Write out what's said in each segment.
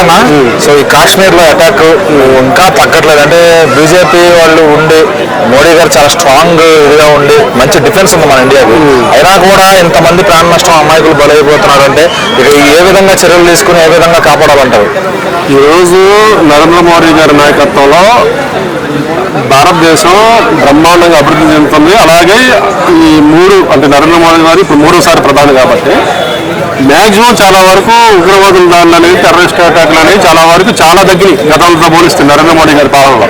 అన్న సో ఈ కాశ్మీర్లో అటాక్ ఇంకా తగ్గట్లేదు. అంటే బీజేపీ వాళ్ళు ఉండి మోడీ గారు చాలా స్ట్రాంగ్ ఇదిగా ఉండి మంచి డిఫెన్స్ ఉంది మన ఇండియాకి అయినా కూడా ఇంతమంది ప్రాణ నష్టం అమాయకులు బలైపోతున్నారు అంటే ఇక ఏ విధంగా చర్యలు తీసుకుని ఏ విధంగా కాపాడాలంటారు? ఈరోజు నరేంద్ర మోడీ గారి నాయకత్వంలో భారతదేశం బ్రహ్మాండంగా అభివృద్ధి చెందుతుంది. అలాగే ఈ మూడు అంటే నరేంద్ర మోడీ గారు ఇప్పుడు మూడోసారి ప్రధాని కాబట్టి మ్యాక్సిమం చాలా వరకు ఉగ్రవాదుల దాడులు అనేవి టెర్రరిస్ట్ అటాక్లు అనేవి చాలా వరకు చాలా దగ్గర గతంతో పోలిస్తుంది నరేంద్ర మోడీ గారి పాలనలో.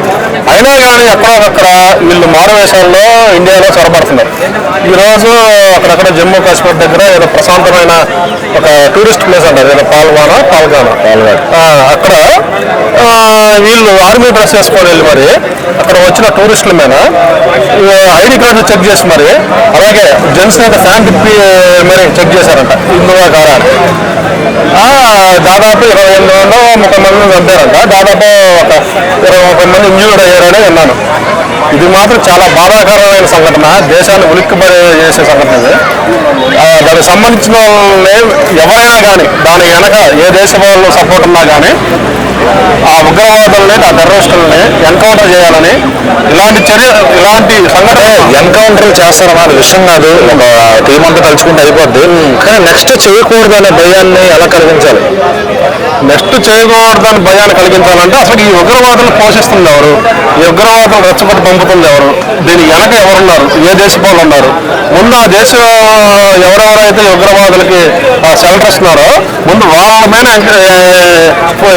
అయినా కానీ ఎక్కడొకక్కడ వీళ్ళు మారువేషాల్లో ఇండియాలో చొరబడుతున్నారు. ఈరోజు అక్కడక్కడ జమ్మూ కాశ్మీర్ దగ్గర ఏదో ప్రశాంతమైన ఒక టూరిస్ట్ ప్లేస్ అంటారు. ఏదో పాల్వానా పాల్గానా? అక్కడ వీళ్ళు ఆర్మీ డ్రెస్ వేసుకొని వెళ్ళి మరి అక్కడ వచ్చిన టూరిస్టుల మీద ఐడి కార్డు చెక్ చేసి మరి అలాగే జెంట్స్ అయితే ఫ్యాన్ తిప్పి మరి చెక్ చేశారంట. ఇందులో కాదా దాదాపు ఇరవై ఎనిమిది వందలు ముప్పై మంది చంపారంట. దాదాపు ఒక ఇరవై ముప్పై మంది ఇంజూర్డ్ అయ్యారని విన్నాను. ఇది మాత్రం చాలా బాధాకరమైన సంఘటన. దేశాన్ని ఉలిక్కిపడి చేసే సంఘటన ఇది. దానికి సంబంధించిన వాళ్ళని ఎవరైనా కానీ దాని వెనక ఏ దేశ వాళ్ళు సపోర్ట్ ఉన్నా కానీ ఉగ్రవాదుల్ని ఆ టెర్రరిస్టులని ఎన్కౌంటర్ చేయాలని ఇలాంటి చర్య ఇలాంటి సంఘటన ఎన్కౌంటర్ చేస్తారన్న అది విషయం కాదు. ఒక టీం అంతా తలుచుకుంటే అయిపోద్ది. కానీ నెక్స్ట్ చేయకూడదు అనే భయాన్ని ఎలా కలిగించాలి? నెక్స్ట్ చేయకూడదని భయాన్ని కలిగించాలంటే అసలు ఈ ఉగ్రవాదులు పోషిస్తుంది ఎవరు? ఈ ఉగ్రవాదులు రెచ్చగొట్టి పంపుతుంది ఎవరు? దీని వెనక ఎవరున్నారు? ఏ దేశ ఉన్నారు? ముందు ఆ దేశ ఎవరెవరైతే ఉగ్రవాదులకి షెల్టర్ ఇస్తున్నారో ముందు వాళ్ళ మీద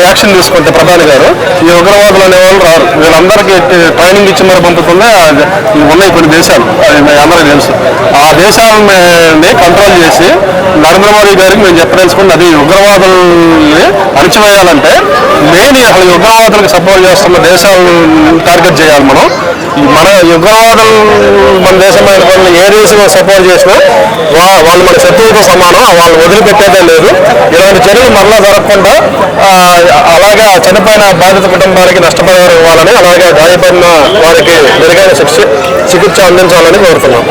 యాక్షన్ తీసుకుంటే ప్రధాని గారు. ఈ ఉగ్రవాదులు అనేవాళ్ళు రారు. వీళ్ళందరికీ ట్రైనింగ్ ఇచ్చి మరి పంపుతుంది? ఉన్నాయి కొన్ని దేశాలు. అది అందరికీ తెలుసు. ఆ దేశాలని కంట్రోల్ చేసి నరేంద్ర మోడీ గారికి మేము చెప్పదలుచుకుంటే అది ఉగ్రవాదుల్ని అణచివేయాలంటే మెయిన్ అసలు ఈ ఉగ్రవాదులకు సపోర్ట్ చేస్తున్న దేశాలను టార్గెట్ చేయాలి మనం. మన ఈ మన దేశమైన వాళ్ళని ఏ దేశం సపోర్ట్ చేసినా వా- వాళ్ళు మన శత్రువుతో సమానం వాళ్ళని వదిలిపెట్టేదే లేదు. ఇలాంటి చర్యలు మరలా జరగకుండా అలాగే చనిపోయిన బాధిత కుటుంబానికి నష్టపరిహారం ఇవ్వాలని అలాగే గాయపడిన వారికి మెరుగైన శిక్ష చికిత్స అందించాలని కోరుతున్నాం.